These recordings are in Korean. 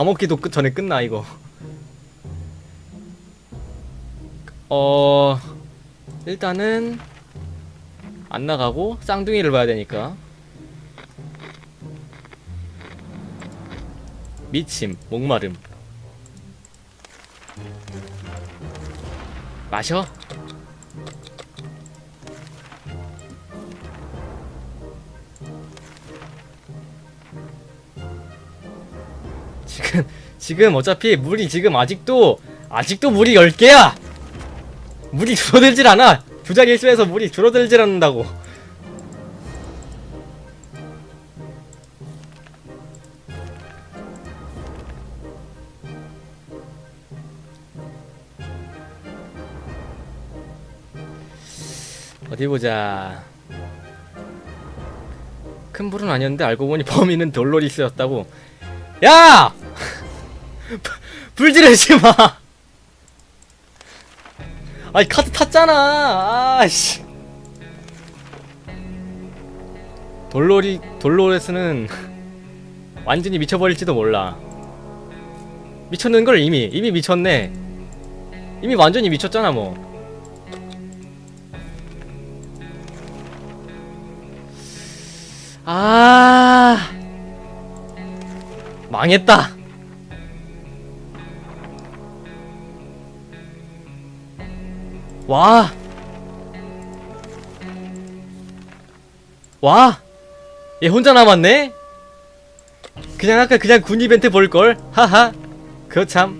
밥 먹기도 끝 전에 끝나 이거. 어 일단은 안 나가고 쌍둥이를 봐야 되니까. 미침, 목마름. 마셔. 지금 지금 어차피 물이 지금 아직도 아직도 물이 10개야. 물이 줄어들질 않아. 두 자리 일수에서 물이 줄어들질 않는다고. 어디 보자. 큰 불은 아니었는데 알고 보니 범인은 돌로리스였다고. 야! 불 지르지 마. 아니 카드 탔잖아. 아씨. 돌로리 돌로레스는 완전히 미쳐버릴지도 몰라. 미쳤는 걸 이미 이미 미쳤네. 이미 완전히 미쳤잖아 뭐. 아 망했다. 와. 와. 얘 혼자 남았네. 그냥 아까 그냥 군 이벤트 볼 걸. 하하. 그거 참.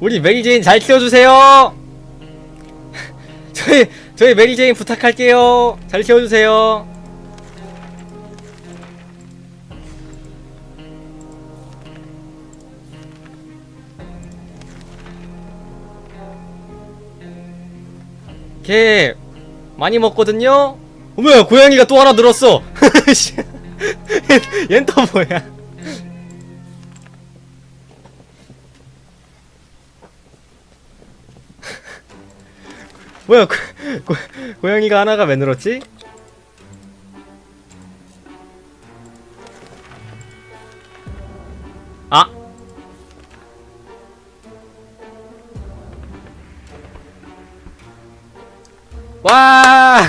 우리 메리제인 잘 키워주세요. 저희 저희 메리제인 부탁할게요. 잘 키워주세요. 걔 많이 먹거든요. 어머 고양이가 또 하나 늘었어. 씨. 얜또 뭐야? 뭐야 고, 고, 고양이가 하나가 왜 늘었지? 와!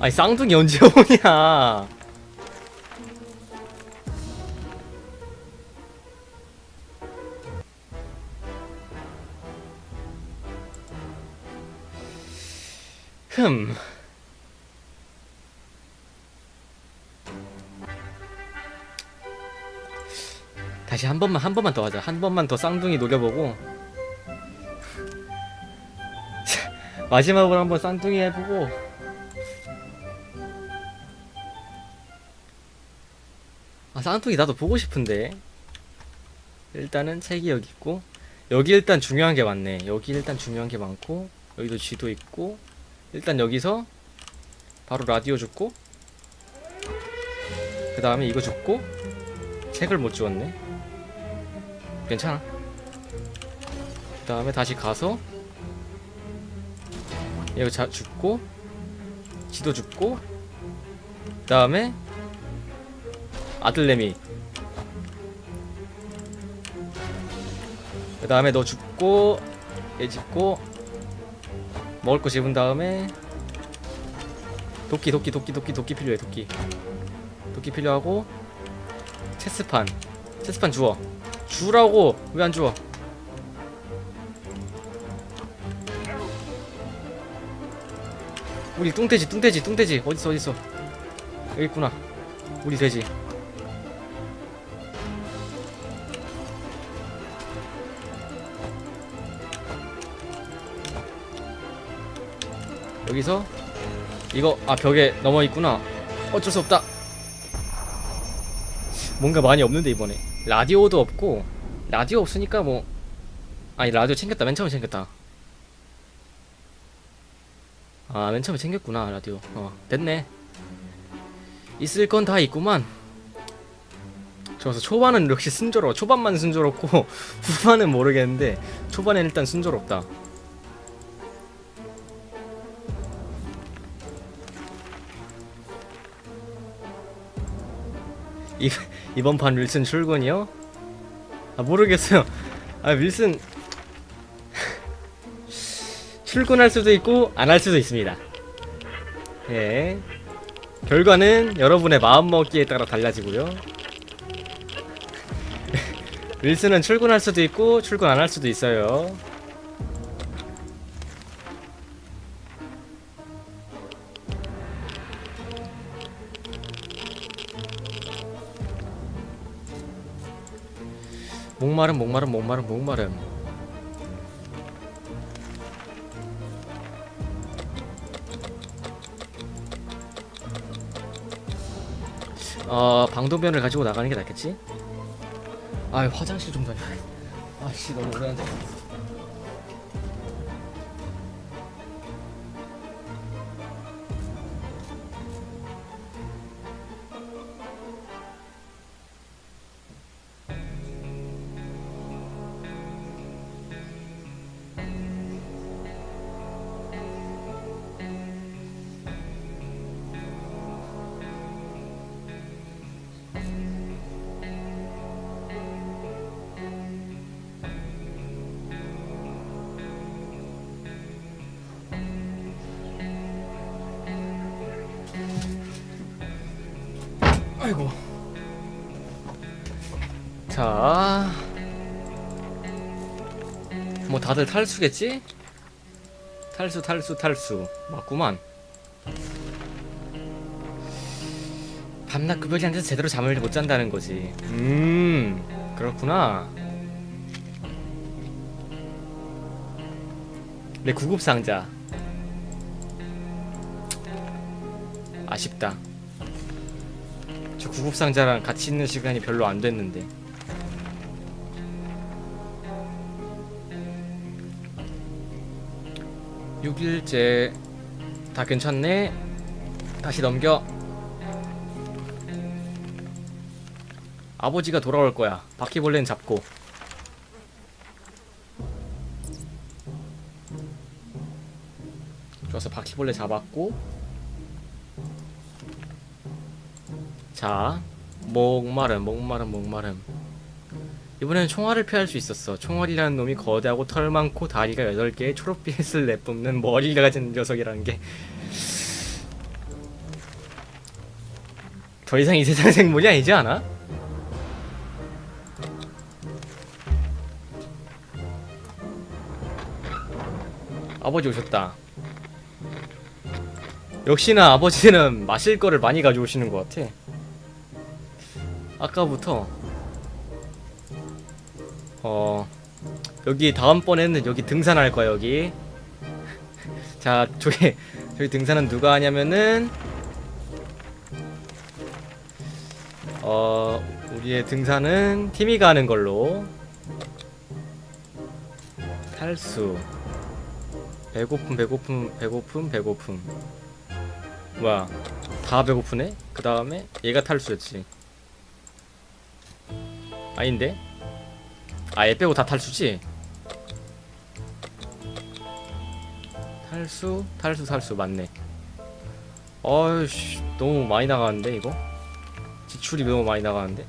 아니 쌍둥이 언제 오냐? 흠. 다시 한 번만 한 번만 더 하자. 한 번만 더 쌍둥이 노려보고 마지막으로 한번 쌍둥이 해보고. 아 쌍둥이 나도 보고 싶은데. 일단은 책이 여기 있고. 여기 일단 중요한 게 많네. 여기 일단 중요한 게 많고 여기도 쥐도 있고. 일단 여기서 바로 라디오 줬고 그 다음에 이거 줬고 책을 못 주었네. 괜찮아. 그 다음에 다시 가서 이거 자 죽고 지도 죽고 그 다음에 아들내미. 그 다음에 너 죽고 얘 죽고 먹을 거 집은 다음에 도끼 도끼 도끼 도끼 도끼 필요해 도끼. 도끼 필요하고 체스판. 체스판 주워. 주라고! 왜 안 주워 우리 뚱돼지 뚱돼지 뚱돼지. 어딨어 어딨어? 여기 있구나. 우리 돼지. 여기서 이거 아 벽에 넘어 있구나. 어쩔 수 없다. 뭔가 많이 없는데 이번에. 라디오도 없고 라디오 없으니까 뭐 아니 라디오 챙겼다. 맨 처음에 챙겼다 아, 맨 처음에 챙겼구나, 라디오. 어, 됐네. 있을 건 다 있구만. 좋아서 초반은 역시 순조로 초반만 순조롭고, 후반은 모르겠는데, 초반엔 일단 순조롭다. 이, 이번 판 윌슨 출근이요? 아, 모르겠어요. 아, 윌슨 출근할 수도 있고 안 할 수도 있습니다. 예. 결과는 여러분의 마음먹기에 따라 달라지고요. 윌슨은 출근할 수도 있고 출근 안 할 수도 있어요. 목마름 목마름 목마름 목마름 어 방독면을 가지고 나가는 게 낫겠지? 아 화장실 좀 다녀 아씨 너무 오래 앉아 자, 뭐 다들 탈수겠지? 탈수, 탈수, 탈수. 맞구만. 밤낮 안 돼서 제대로 잠을 못 잔다는 거지. 음, 그렇구나. 내 구급 상자. 아쉽다. 저 구급 상자랑 같이 있는 시간이 별로 안 됐는데. 육일째 다 괜찮네. 다시 넘겨. 아버지가 돌아올 거야. 바퀴벌레는 잡고. 좋아서 바퀴벌레 잡았고. 자, 목마름, 목마름, 목마름. 이번에는 총알을 피할 수 있었어. 총알이라는 놈이 거대하고 털 많고 다리가 8개의 초록빛을 내뿜는 머리를 가진 녀석이라는 게. 더 이상 이 세상 생물이 아니지 않아? 아버지 오셨다. 역시나 아버지는 마실 거를 많이 가져오시는 것 같아. 아까부터 어 여기 다음번에는 여기 등산할 거야 여기. 자 저기 저기 등산은 누가 하냐면은 어 우리의 등산은 팀이가 하는 걸로 탈수 배고픔 배고픔 배고픔 배고픔 뭐야 다 배고프네? 그 다음에 얘가 탈수였지 아닌데? 아얘 빼고 다 탈수지? 탈수 탈수 탈수 맞네 어이씨 너무 많이 나가는데 이거? 지출이 너무 많이 나가는데?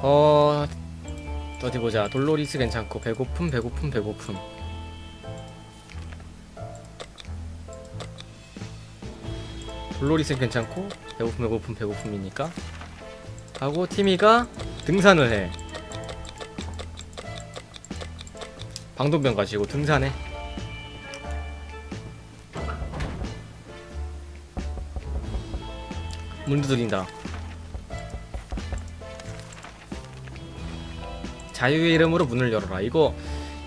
어 어디 보자 돌로리스 괜찮고 배고픔 배고픔 배고픔 돌로리스 괜찮고 배고픔 배고픔 배고픔이니까 하고 티미가 등산을 해 방독면 가지고 등산해 문 두드린다 자유의 이름으로 문을 열어라. 이거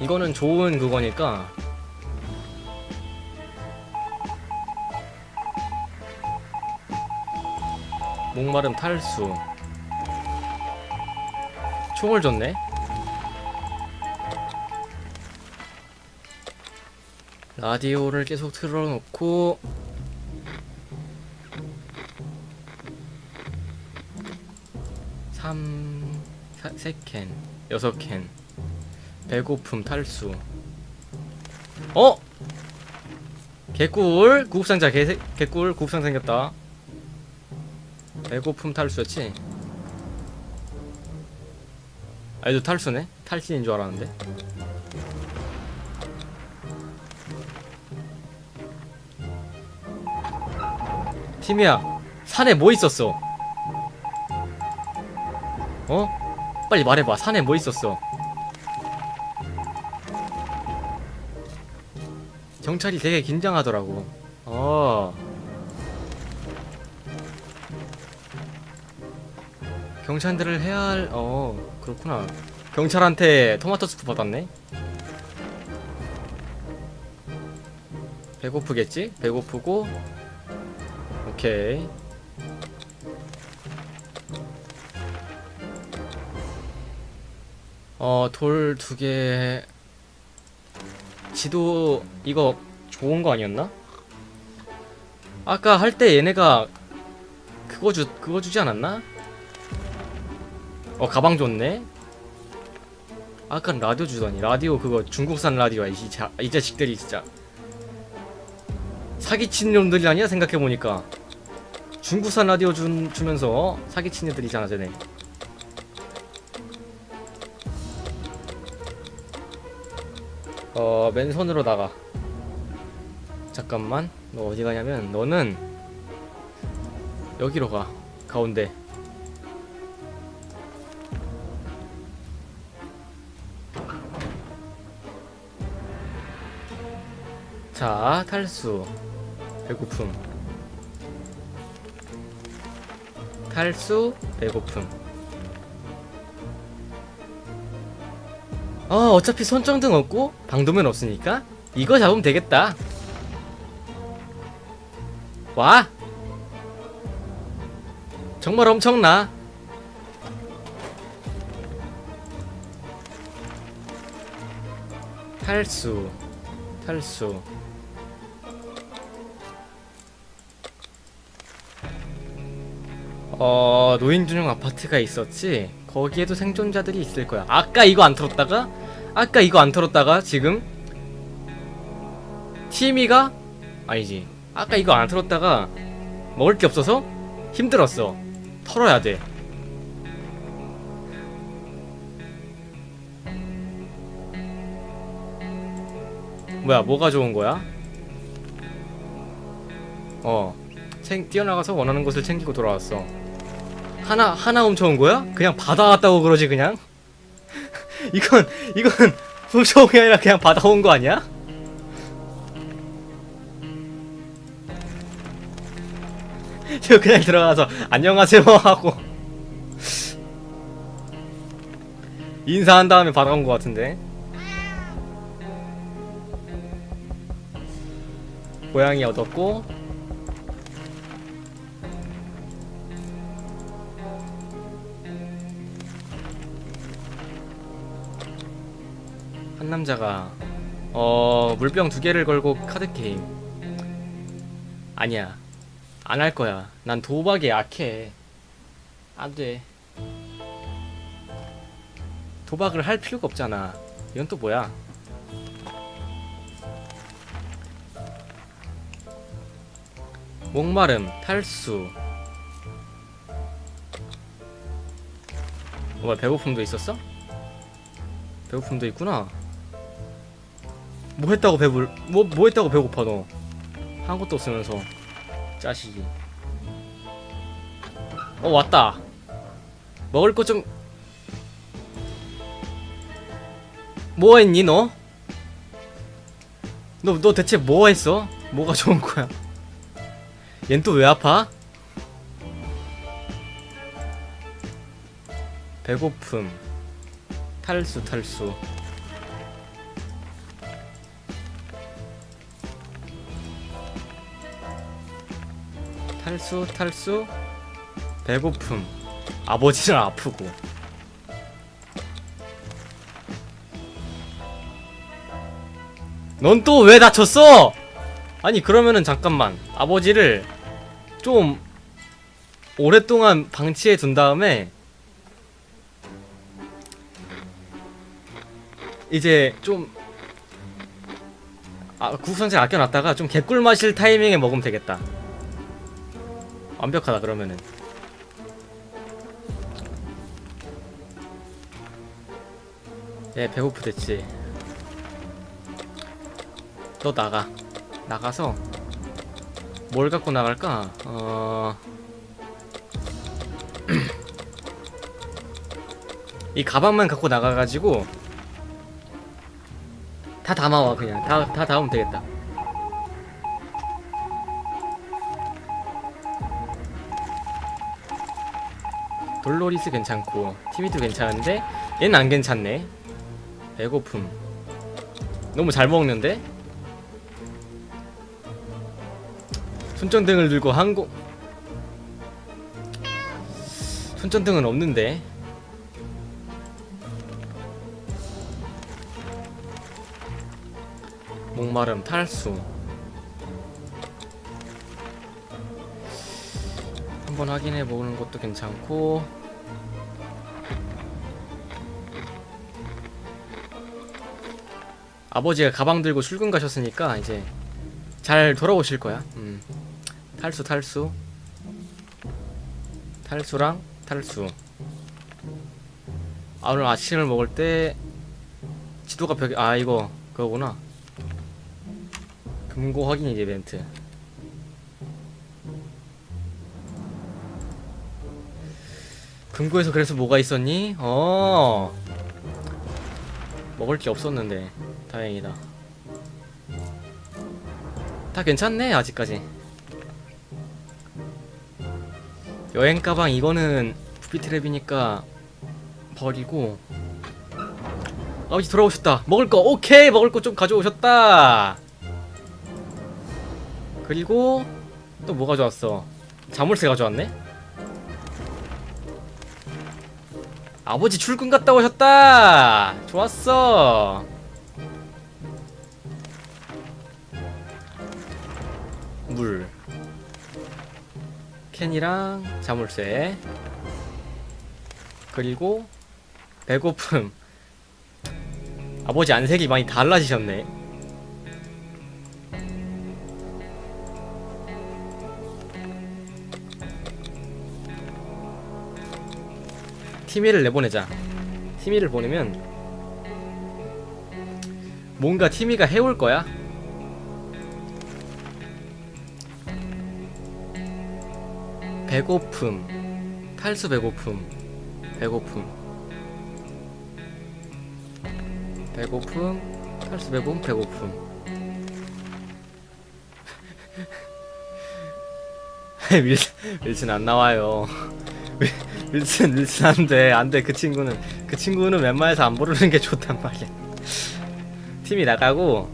이거는 좋은 그거니까. 목마름 탈수. 총을 줬네. 라디오를 계속 틀어놓고 삼... 사, 세 캔. 여섯 캔 배고픔 탈수 어? 개꿀 구급상자 개, 개꿀 구급상 생겼다 배고픔 탈수였지? 아 얘도 탈수네? 탈진인 줄 알았는데 팀이야 산에 뭐 있었어? 어? 빨리 말해봐 산에 뭐 있었어? 경찰이 되게 긴장하더라고 어 경찰들을 해야 할... 어 그렇구나 경찰한테 토마토 스프 받았네 배고프겠지? 배고프고 오케이 어 돌 두개 지도 이거 좋은 거 아니었나? 아까 할 때 얘네가 그거 주 그거 주지 않았나? 어 가방 좋네. 아까 라디오 주더니 라디오 그거 중국산 라디오야 이, 자, 이 자식들이 진짜 사기친 놈들이 아니야 생각해 보니까 중국산 라디오 준, 주면서 사기친 애들이잖아 쟤네. 어 맨손으로 나가. 잠깐만 너 어디 가냐면 너는 여기로 가 가운데. 자, 탈수. 배고픔. 탈수, 배고픔. 어, 어차피 손정등 없고 방도면 없으니까 이거 잡으면 되겠다. 와. 정말 엄청나. 탈수. 탈수. 어 노인 전용 아파트가 있었지. 거기에도 생존자들이 있을 거야. 아까 이거 안 털었다가? 아까 이거 안 털었다가 지금? 티미가? 아니지. 아까 이거 안 털었다가 먹을 게 없어서 힘들었어. 털어야 돼. 뭐야 뭐가 좋은 거야? 어. 생, 뛰어나가서 원하는 것을 챙기고 돌아왔어 하나 하나 훔쳐온 거야? 그냥 받아왔다고 그러지 그냥? 이건 이건 훔쳐온 게 아니라 그냥 받아온 거 아니야? 저 그냥 들어가서 안녕하세요 하고 인사한 다음에 받아온 거 같은데 고양이 얻었고 한 남자가 어 물병 두 개를 걸고 카드 게임. 아니야. 안 할 거야. 난 도박에 약해. 안 돼. 도박을 할 필요가 없잖아. 이건 또 뭐야? 목마름 탈수. 뭐야 배고픔도 있었어? 배고픔도 있구나 뭐 했다고 배불 뭐, 뭐 했다고 배고파 너 한 것도 없으면서 짜식이 어 왔다 먹을 거좀뭐 했니 너? 너, 너 대체 뭐 했어? 뭐가 좋은 거야? 얜 또 왜 아파? 배고픔 탈수 탈수 탈수 탈수. 배고픔. 아버지는 아프고. 넌 또 왜 다쳤어? 아니 그러면은 잠깐만. 아버지를 좀 오랫동안 방치해 둔 다음에 이제 좀아 구급상자 아껴놨다가 좀 개꿀 마실 타이밍에 먹으면 되겠다 완벽하다 그러면은. 예 배고프댔지. 너 나가. 나가서 뭘 갖고 나갈까? 어... 이 가방만 갖고 나가가지고 다 담아와 그냥. 다, 다 담으면 되겠다 돌로리스 괜찮고 티미도 괜찮은데 얘는 안 괜찮네. 배고픔. 너무 잘 먹는데? 손전등을 들고 항공 손전등은 없는데. 목마름 탈수 한번 확인해 보는 것도 괜찮고 아버지가 가방 들고 출근 가셨으니까 이제 잘 돌아오실 거야. 음. 탈수 탈수 탈수랑 탈수. 아 오늘 아침을 먹을 때 지도가 벽에 아 이거 그거구나. 금고 확인 이벤트. 금고에서 그래서 뭐가 있었니? 어. 먹을 게 없었는데 다행이다. 다 괜찮네 아직까지. 여행 가방 이거는 부피트랩이니까 버리고. 아버지 돌아오셨다. 먹을 거 오케이 먹을 거 좀 가져오셨다. 그리고 또 뭐 가져왔어? 자물쇠 가져왔네? 아버지 출근 갔다 오셨다! 좋았어! 물. 캔이랑 자물쇠. 그리고 배고픔. 아버지 안색이 많이 달라지셨네. 티미를 내보내자. 티미를 보내면 뭔가 티미가 해올 거야. 배고픔, 탈수 배고픔, 배고픔, 배고픔, 탈수 배고픔, 배고픔. 윌, 윌슨 안 나와요. 윌- 윌슨 윌슨 안돼 안돼 그 친구는 그 친구는 웬만해서 안 부르는 게 좋단 말이야. 팀이 나가고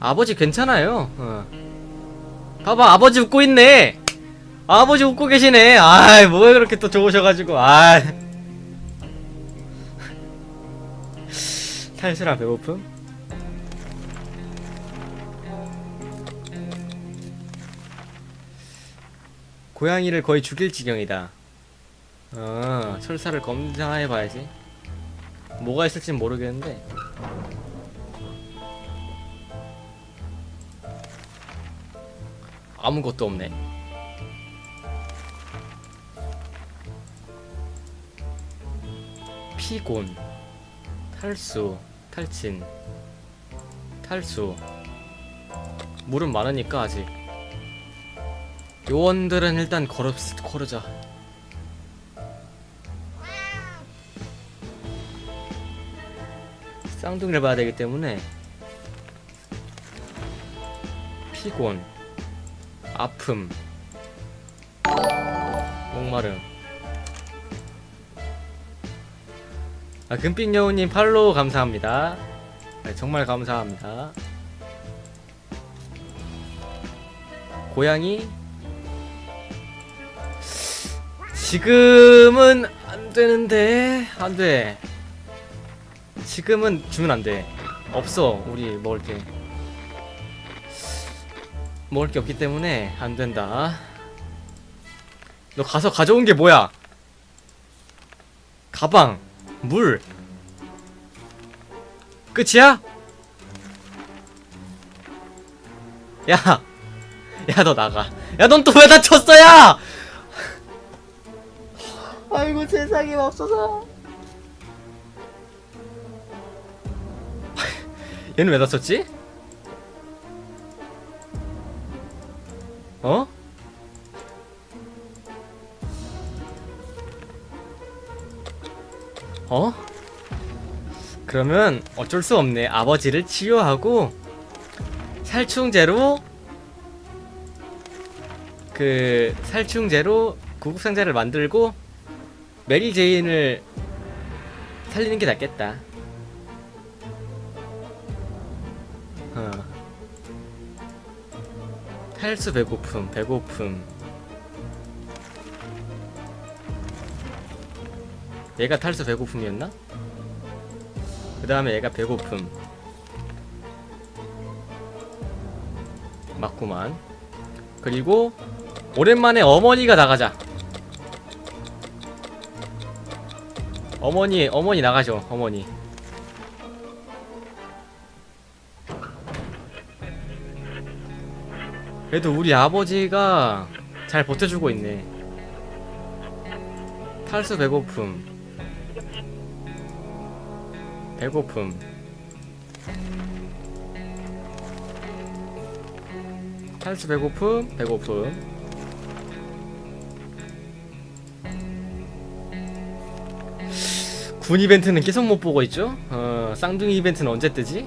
아버지 괜찮아요. 어. 봐봐 아버지 웃고 있네. 아버지 웃고 계시네. 아이 뭐가 그렇게 또 좋으셔가지고 아. 탈수랑 배고픔? 고양이를 거의 죽일 지경이다. 어, 철사를 검사해 봐야지. 뭐가 있을진 모르겠는데. 아무것도 없네. 피곤, 탈수, 탈진, 탈수. 물은 많으니까 아직. 요원들은 일단 걸어 걸으자. 쌍둥이를 봐야 되기 때문에 피곤, 아픔, 목마름. 아, 금빛 여우님 팔로우 감사합니다. 네, 정말 감사합니다. 고양이 지금은 안 되는데 안 돼. 지금은 주면 안 돼. 없어 우리 먹을 게 먹을 게 없기 때문에 안 된다. 너 가서 가져온 게 뭐야? 가방, 물. 끝이야? 야, 야 너 나가. 야 넌 또 왜 다쳤어 야? 아이고 세상에 없어서. 얘는 왜 다쳤지? 어? 어? 그러면 어쩔 수 없네. 아버지를 치유하고 살충제로 그 살충제로 구급상자를 만들고 메리 제인을 살리는 게 낫겠다. 어. 탈수 배고픔, 배고픔. 얘가 탈수 배고픔이었나? 그 다음에 얘가 배고픔. 맞구만. 그리고 오랜만에 어머니가 나가자. 어머니, 어머니 나가죠. 어머니. 그래도 우리 아버지가 잘 버텨주고 있네. 탈수 배고픔. 배고픔. 탈수 배고픔, 배고픔. 군 이벤트는 계속 못 보고 있죠? 어, 쌍둥이 이벤트는 언제 뜨지?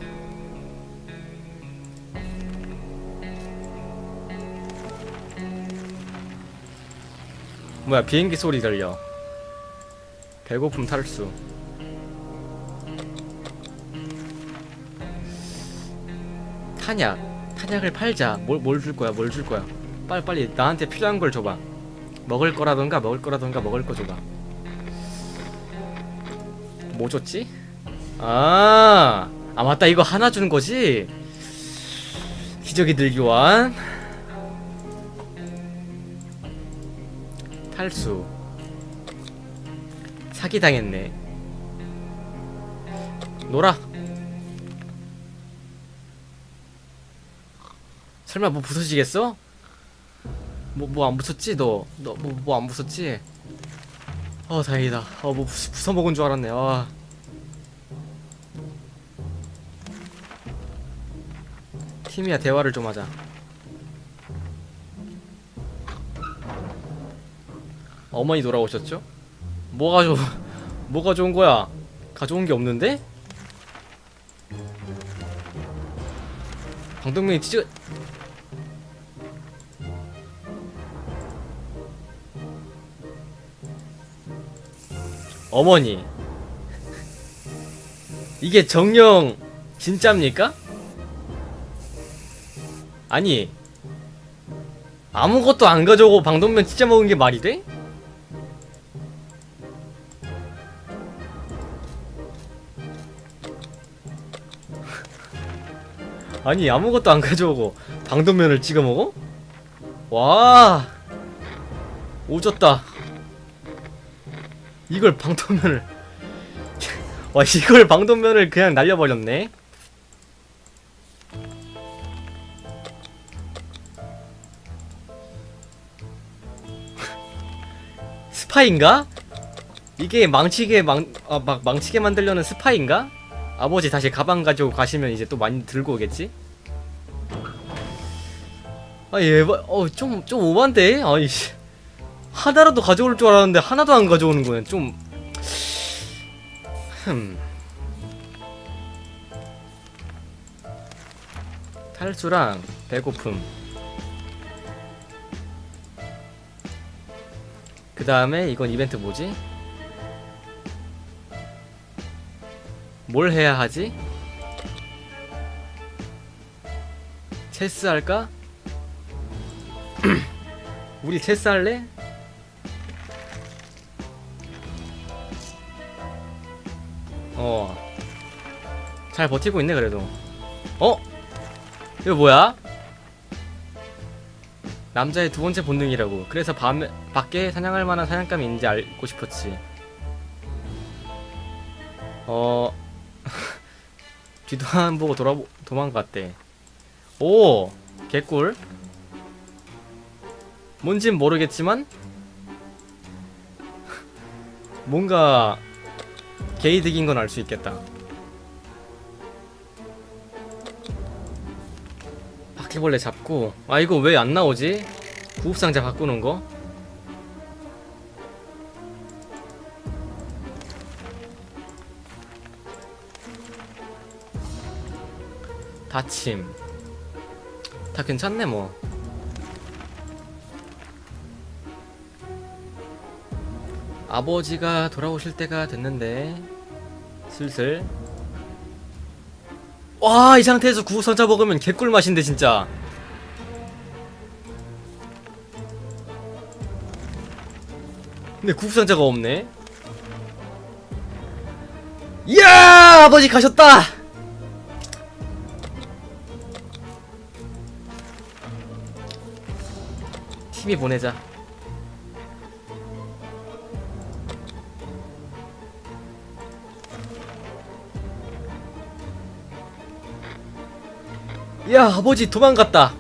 뭐야 비행기 소리 들려. 배고픔 탈수. 탄약. 탄약을 팔자. 뭘 뭘 줄 거야 뭘 줄 거야? 빨리 빨리 나한테 필요한 걸 줘봐. 먹을 거라던가 먹을 거라던가 먹을 거 줘봐 뭐 줬지? 아, 아 맞다 이거 하나 주는 거지? 기적의 들교환 탈수 사기 당했네 놀아 설마 뭐 부서지겠어? 뭐 뭐 안 부쉈지 너? 너 뭐 뭐 안 부쉈지? 어 다행이다 어뭐 부숴 먹은 줄 알았네 아 팀이야 대화를 좀 하자 어머니 돌아오셨죠? 뭐가 좋 뭐가 좋은 거야? 가져온 게 없는데? 방독면이 찢어 어머니 이게 정령 진짜입니까? 아니 아무것도 안 가져오고 방독면 찢어 먹은 게 말이 돼? 아니 아무것도 안 가져오고 방독면을 찍어 먹어? 와 오졌다 이걸 방독면을 와 이걸 방독면을 그냥 날려버렸네 스파인가? 이게 망치게 망, 아, 막 망치게 만들려는 스파인가? 아버지 다시 가방 가지고 가시면 이제 또 많이 들고 오겠지? 아, 얘, 어, 좀, 좀 오반데? 아이씨. 하나라도 가져올 줄 알았는데 하나도 안 가져오는 거는 좀 흠. 탈수랑 배고픔. 그 다음에 이건 이벤트 뭐지? 뭘 해야 하지? 체스 할까? 우리 체스 할래? 잘 버티고 있네 그래도. 어? 이거 뭐야? 남자의 두 번째 본능이라고. 그래서 밤에 밖에 사냥할 만한 사냥감이 있는지 알고 싶었지. 어 뒤도 안 보고 돌아 도망갔대. 오 개꿀. 뭔진 모르겠지만 뭔가 게이득인 건 알 수 있겠다. 바퀴벌레 잡고. 아 이거 왜 안 나오지? 구급상자 바꾸는 거? 다침. 다 괜찮네 뭐. 아버지가 돌아오실 때가 됐는데. 슬슬 와 이 상태에서 구급상자 먹으면 개꿀 맛인데 진짜. 근데 구급상자가 없네. 이야 아버지 가셨다! 팀이 보내자 야 아버지 도망갔다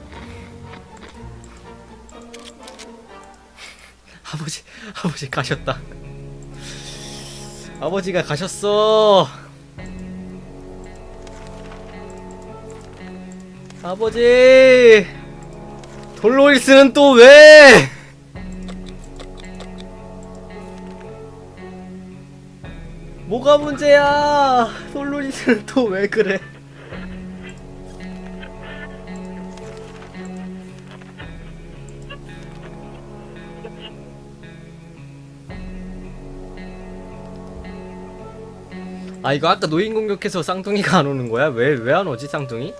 아버지 아버지 가셨다 아버지가 가셨어 아버지 돌로일스는 또 왜? 뭐가 문제야? 돌로일스는 또 왜 그래? 아 이거 아까 노인 공격해서 쌍둥이가 안 오는 거야? 왜 왜 안 오지 쌍둥이?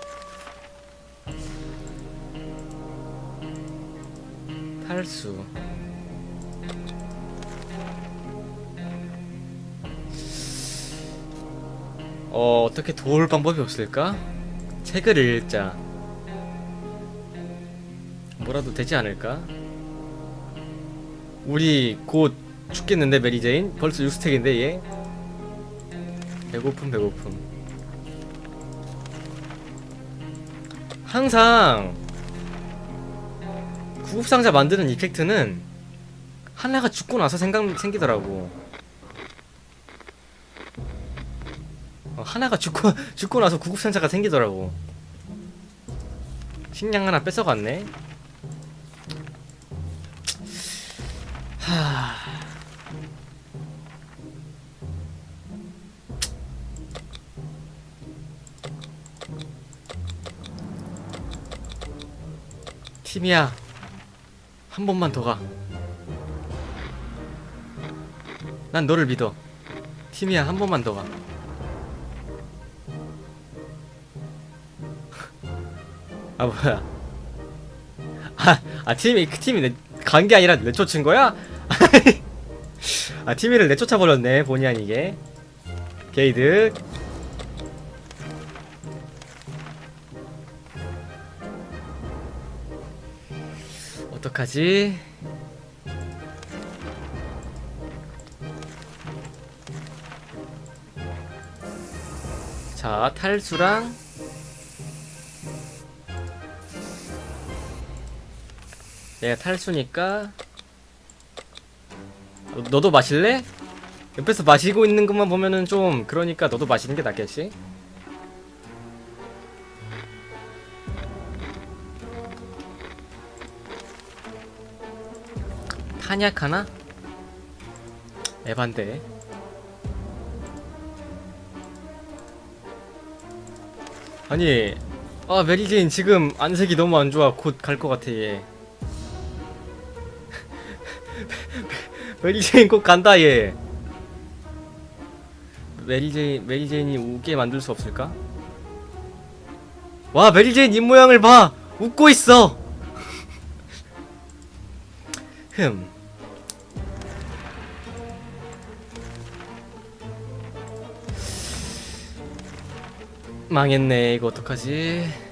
탈수 어 어떻게 도울 방법이 없을까? 책을 읽자 뭐라도 되지 않을까? 우리 곧 죽겠는데 메리제인? 벌써 6스택인데 얘? 배고픔 배고픔. 항상 구급상자 만드는 이펙트는 하나가 죽고 나서 생각 생기더라고. 어, 하나가 죽고 죽고 나서 구급상자가 생기더라고. 식량 하나 뺏어갔네 팀이야 한 번만 더 가. 난 너를 믿어. 팀이야 한 번만 더 가. 아 뭐야? 아, 아 팀이 그 팀이 간게 아니라 내쫓은 거야? 아 팀이를 내쫓아 버렸네 본의 아니게. 게이드. 어떡하지? 자, 탈수랑 내가 탈수니까 너- 너도 마실래? 옆에서 마시고 있는 것만 보면은 좀 그러니까 너도 마시는 게 낫겠지? 탄약 하나? 에반데. 아니, 아 메리제인 지금 안색이 너무 안 좋아. 곧 갈 것 같아 얘. 메리제인 곧 간다 얘. 메리제인 메리제인이 웃게 만들 수 없을까? 와 메리제인 입 모양을 봐. 웃고 있어. 흠. 망했네 이거 어떡하지